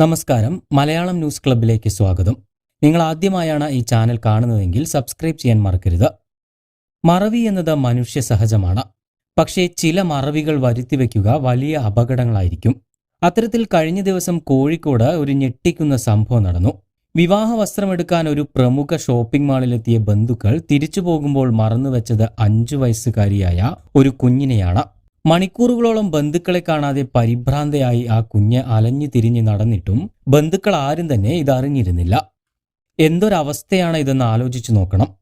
നമസ്കാരം. മലയാളം ന്യൂസ് ക്ലബിലേക്ക് സ്വാഗതം. നിങ്ങൾ ആദ്യമായാണ് ഈ ചാനൽ കാണുന്നതെങ്കിൽ സബ്സ്ക്രൈബ് ചെയ്യാൻ മറക്കരുത്. മറവി എന്നത് മനുഷ്യ സഹജമാണ്. പക്ഷേ ചില മറവികൾ വരുത്തിവെക്കുക വലിയ അപകടങ്ങളായിരിക്കും. അത്തരത്തിൽ കഴിഞ്ഞ ദിവസം കോഴിക്കോട് ഒരു ഞെട്ടിക്കുന്ന സംഭവം നടന്നു. വിവാഹ വസ്ത്രമെടുക്കാൻ ഒരു പ്രമുഖ ഷോപ്പിംഗ് മാളിലെത്തിയ ബന്ധുക്കൾ തിരിച്ചു പോകുമ്പോൾ മറന്നുവെച്ചത് അഞ്ചു വയസ്സുകാരിയായ ഒരു കുഞ്ഞിനെയാണ്. മണിക്കൂറുകളോളം ബന്ധുക്കളെ കാണാതെ പരിഭ്രാന്തയായി ആ കുഞ്ഞ് അലഞ്ഞു തിരിഞ്ഞ് നടന്നിട്ടും ബന്ധുക്കൾ ആരും തന്നെ ഇതറിഞ്ഞിരുന്നില്ല. എന്തൊരവസ്ഥയാണ് ഇതെന്ന് ആലോചിച്ചു നോക്കണം.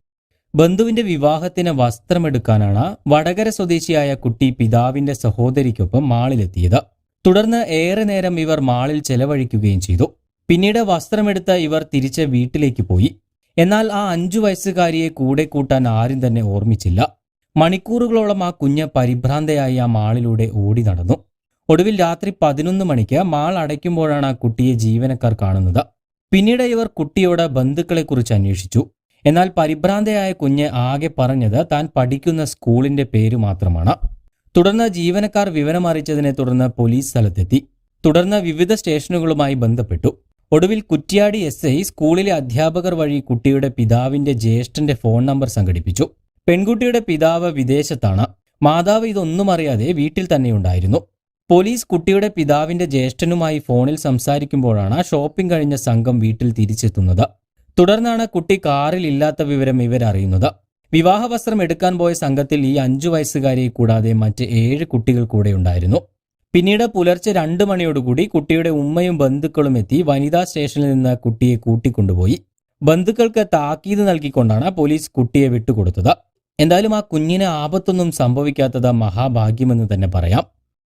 ബന്ധുവിന്റെ വിവാഹത്തിന് വസ്ത്രമെടുക്കാനാണ് വടകര സ്വദേശിയായ കുട്ടി പിതാവിന്റെ സഹോദരിക്കൊപ്പം മാളിലെത്തിയത്. തുടർന്ന് ഏറെ നേരം ഇവർ മാളിൽ ചെലവഴിക്കുകയും ചെയ്തു. പിന്നീട് വസ്ത്രമെടുത്ത ഇവർ തിരിച്ച് വീട്ടിലേക്ക് പോയി. എന്നാൽ ആ അഞ്ചു വയസ്സുകാരിയെ കൂടെ കൂട്ടാൻ ആരും തന്നെ ഓർമ്മിച്ചില്ല. മണിക്കൂറുകളോളം ആ കുഞ്ഞ് പരിഭ്രാന്തയായി ആ മാളിലൂടെ ഓടി നടന്നു. ഒടുവിൽ രാത്രി പതിനൊന്ന് മണിക്ക് മാൾ അടയ്ക്കുമ്പോഴാണ് ആ കുട്ടിയെ ജീവനക്കാർ കാണുന്നത്. പിന്നീട് ഇവർ കുട്ടിയോട് ബന്ധുക്കളെക്കുറിച്ച് അന്വേഷിച്ചു. എന്നാൽ പരിഭ്രാന്തയായ കുഞ്ഞ് ആകെ പറഞ്ഞത് താൻ പഠിക്കുന്ന സ്കൂളിന്റെ പേര് മാത്രമാണ്. തുടർന്ന് ജീവനക്കാർ വിവരമറിയിച്ചതിനെ തുടർന്ന് പോലീസ് സ്ഥലത്തെത്തി. തുടർന്ന് വിവിധ സ്റ്റേഷനുകളുമായി ബന്ധപ്പെട്ടു. ഒടുവിൽ കുറ്റ്യാടി എസ് ഐ സ്കൂളിലെ അധ്യാപകർ വഴി കുട്ടിയുടെ പിതാവിന്റെ ജ്യേഷ്ഠന്റെ ഫോൺ നമ്പർ സംഘടിപ്പിച്ചു. പെൺകുട്ടിയുടെ പിതാവ് വിദേശത്താണ്. മാതാവ് ഇതൊന്നും അറിയാതെ വീട്ടിൽ തന്നെയുണ്ടായിരുന്നു പോലീസ് കുട്ടിയുടെ പിതാവിന്റെ ജ്യേഷ്ഠനുമായി ഫോണിൽ സംസാരിക്കുമ്പോഴാണ് ഷോപ്പിംഗ് കഴിഞ്ഞ സംഘം വീട്ടിൽ തിരിച്ചെത്തുന്നത്. തുടർന്നാണ് കുട്ടി കാറിൽ ഇല്ലാത്ത വിവരം ഇവരറിയുന്നത്. വിവാഹ വസ്ത്രം എടുക്കാൻ പോയ സംഘത്തിൽ ഈ അഞ്ചു വയസ്സുകാരിയെ കൂടാതെ മറ്റ് ഏഴ് കുട്ടികൾ കൂടെ ഉണ്ടായിരുന്നു. പിന്നീട് പുലർച്ചെ രണ്ട് മണിയോടുകൂടി കുട്ടിയുടെ ഉമ്മയും ബന്ധുക്കളും എത്തി വനിതാ സ്റ്റേഷനിൽ നിന്ന് കുട്ടിയെ കൂട്ടിക്കൊണ്ടുപോയി. ബന്ധുക്കൾക്ക് താക്കീത് നൽകിക്കൊണ്ടാണ് പോലീസ് കുട്ടിയെ വിട്ടുകൊടുത്തത്. എന്തായാലും ആ കുഞ്ഞിന് ആപത്തൊന്നും സംഭവിക്കാത്തത് മഹാഭാഗ്യമെന്ന് തന്നെ പറയാം.